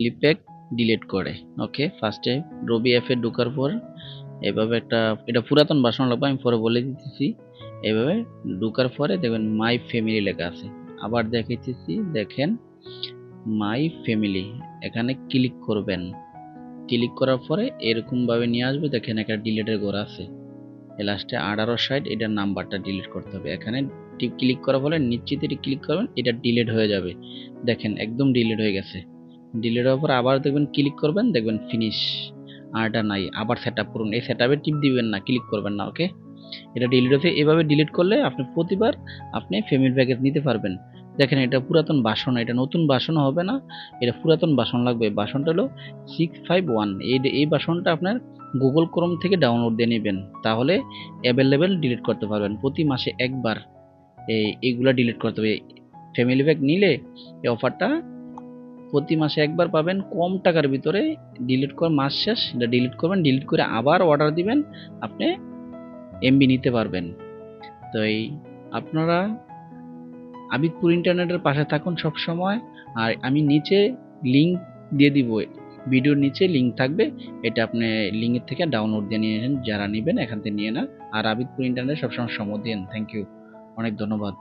লিপ্যাক delete করে। ওকে ফার্স্টে রবি অ্যাপে ঢোকার পর এভাবে একটা, এটা পুরাতন বাসন লাগবে, আমি পরে বলে দিতেছি। এভাবে ঢোকার পরে দেখবেন মাই ফ্যামিলি লেখা আছে। আবার দেখেছি দেখেন মাই ফ্যামিলি এখানে ক্লিক করবেন। ক্লিক করার পরে এরকমভাবে নিয়ে আসবে, দেখেন একটা ডিলিটের ঘর আছে। লাস্টে আঠারো সাইড এটার নাম্বারটা ডিলিট করতে হবে। এখানে ক্লিক করার ফলে নিশ্চিত এটি ক্লিক করবেন, এটা ডিলিট হয়ে যাবে। দেখেন একদম ডিলিট হয়ে গেছে। হওয়ার পর আবার দেখবেন ক্লিক করবেন, দেখবেন ফিনিশ আর এটা নাই, আবার সেট আপ করুন। এই সেট আপে টিপ দিবেন না ক্লিক করবেন না ওকে এটা ডিলিট হচ্ছে এভাবে ডিলিট করলে আপনি প্রতিবার আপনি ফ্যামিলি প্যাকেজ নিতে পারবেন। দেখেন এটা পুরাতন বাসন, এটা নতুন বাসন হবে না, এটা পুরাতন বাসন লাগবে। বাসনটা হলো সিক্স ফাইভ ওয়ান এই এই বাসনটা আপনার গুগল ক্রোম থেকে ডাউনলোড দিয়ে নেবেন। তাহলে অ্যাভেলেবেল ডিলিট করতে পারবেন। প্রতি মাসে একবার এই এইগুলা ডিলিট করতে হবে। ফ্যামিলি প্যাক নিলে এই অফারটা প্রতি মাসে একবার পাবেন কম টাকার ভিতরে ডিলিট কর মাস শেষ। এটা ডিলিট করবেন ডিলিট করে আবার অর্ডার দিবেন, আপনি এমবি নিতে পারবেন। তো এই আপনারা আবিদপুর ইন্টারনেটের পাশে থাকুন সব সময় আর আমি নিচে লিংক দিয়ে দিব, ভিডিওর নিচে লিংক থাকবে। এটা আপনি লিঙ্কের থেকে ডাউনলোড দিয়ে নিয়ে যারা নেবেন এখান থেকে নিয়ে না আর আবিদপুর ইন্টারনেট সবসময় সময় দিন। থ্যাংক ইউ অনেক ধন্যবাদ।